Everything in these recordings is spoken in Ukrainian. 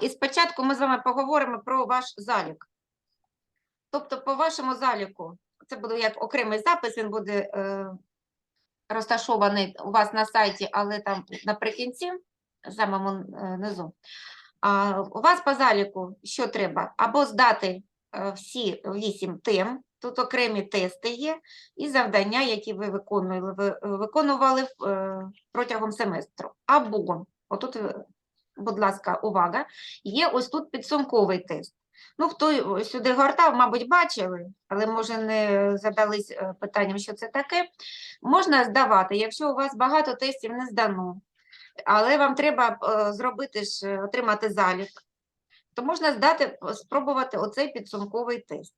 І спочатку ми з вами поговоримо про ваш залік. Тобто, по вашому заліку, це буде як окремий запис, він буде е, розташований у вас на сайті, але там наприкінці, самому е, низу. У вас по заліку що треба? Або здати е, всі вісім тем, тут окремі тести є, і завдання, які ви виконували, ви, виконували протягом семестру. Або, отут, будь ласка, увага, є ось тут підсумковий тест. Ну, хто сюди гортав, мабуть, бачили, але може не задались е, питанням, що це таке. Можна здавати, якщо у вас багато тестів не здано, але вам треба е, зробити ж, е, отримати залік, то можна здати, спробувати оцей підсумковий тест.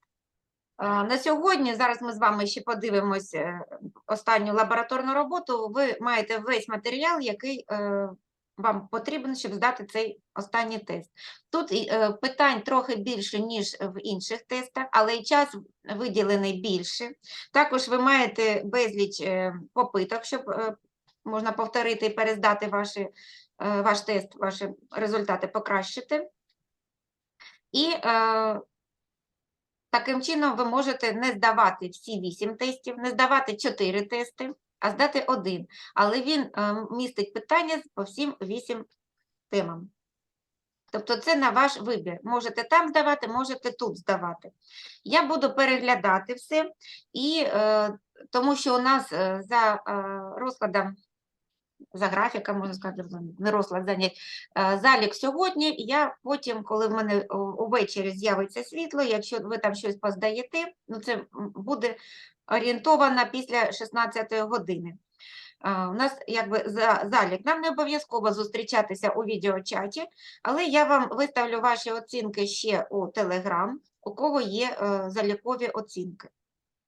На сьогодні, зараз ми з вами ще подивимось останню лабораторну роботу. Ви маєте весь матеріал, який вам потрібен, щоб здати цей останній тест. Тут е, питань трохи більше, ніж в інших тестах, але і час виділений більше. Також ви маєте безліч е, попиток, щоб е, можна повторити і перездати ваші, ваш тест, ваші результати покращити. І таким чином ви можете не здавати всі вісім тестів, не здавати чотири тести, а здати один. Але він е, містить питання по всім вісім темам. Тобто це на ваш вибір. Можете там здавати, можете тут здавати. Я буду переглядати все, і е, тому що у нас е, за е, розкладом, за графіком, можна сказати, не розклад занять, е, залік сьогодні. Я потім, коли в мене увечері з'явиться світло, якщо ви там щось поздаєте, ну це буде орієнтовано після 16 години. А, У нас якби за залік. Нам не обов'язково зустрічатися у відеочаті, але я вам виставлю ваші оцінки ще у Telegram, у кого є е, залікові оцінки.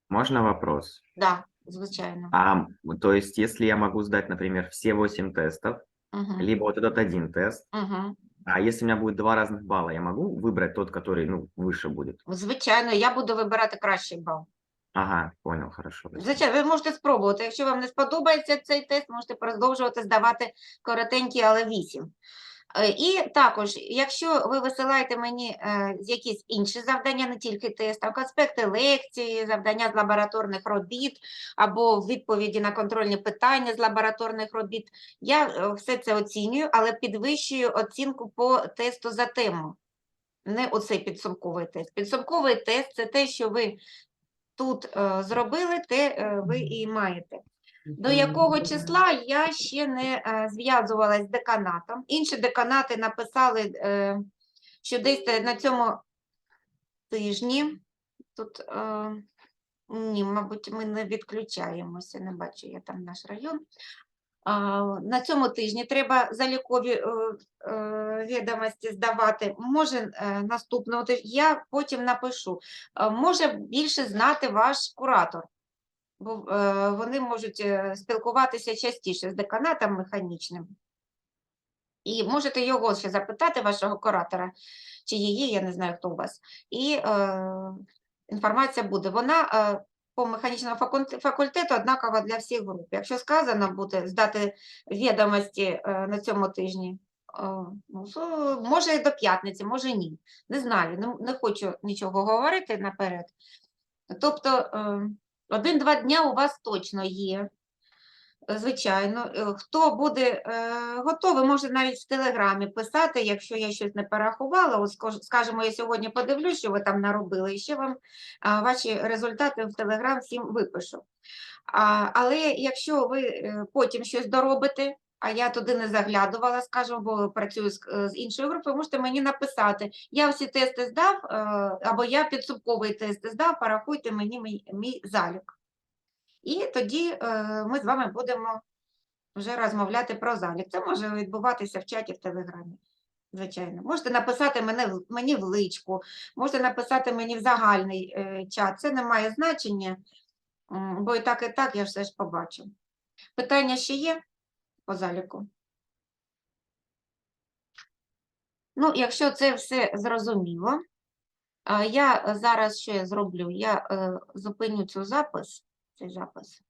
Можно вопрос? Да, звичайно. А, м, то есть, если я могу сдать, например, все 8 тестов, Угу. либо вот этот один тест, Угу. а если у меня будет два разных балла, я могу выбрать тот, который, ну, выше будет? Звичайно, я буду вибирати кращий бал. Ага, понял, хорошо. спасибо. Звичайно, ви можете спробувати. Якщо вам не сподобається цей тест, можете продовжувати здавати коротенький, але 8. І також, якщо ви висилаєте мені е, якісь інші завдання, не тільки тест, а конспекти лекції, завдання з лабораторних робіт або відповіді на контрольні питання з лабораторних робіт, я е, все це оцінюю, але підвищую оцінку по тесту за тему. Не оцей підсумковий тест. Підсумковий тест це те, що ви тут е, зробили, те е, ви і маєте. До якого числа я ще не е, зв'язувалась з деканатом. Інші деканати написали, що десь на цьому тижні. Тут, ні, мабуть, ми не відключаємося, не бачу я там наш район. На цьому тижні треба залікові е, е, відомості здавати. Може, е, наступного тижня, я потім напишу. Може більше знати ваш куратор, бо вони можуть спілкуватися частіше з деканатом механічним. І можете його ще запитати, вашого куратора, чи її, я не знаю, хто у вас. І е, інформація буде. Вона по механічному факультету однакова для всіх груп. Якщо сказано буде здати відомості е, на цьому тижні, е, ну, може і до п'ятниці, може ні. Не знаю, не, не хочу нічого говорити наперед. Тобто е, один-два дня у вас точно є. Звичайно, Е, хто буде е, готовий, може навіть в телеграмі писати, якщо я щось не перерахувала. От скажімо, я сьогодні подивлюсь, що ви там наробили, і ще вам ваші результати в телеграм всім випишу. Але якщо ви е, потім щось доробите, а я туди не заглядувала, скажімо, бо працюю з, іншою групою, можете мені написати. Я всі тести здав, або я підсумковий тест здав, порахуйте мені мій, мій залік. І тоді е, ми з вами будемо вже розмовляти про залік. Це може відбуватися в чаті в Телеграмі. Звичайно, можете написати мене, мені в личку, можете написати мені в загальний е, чат. Це не має значення, бо і так, і так я все ж побачу. Питання ще є по заліку? Ну, якщо це все зрозуміло, я зараз що я зроблю? Я е, зупиню цю запис, цей запис.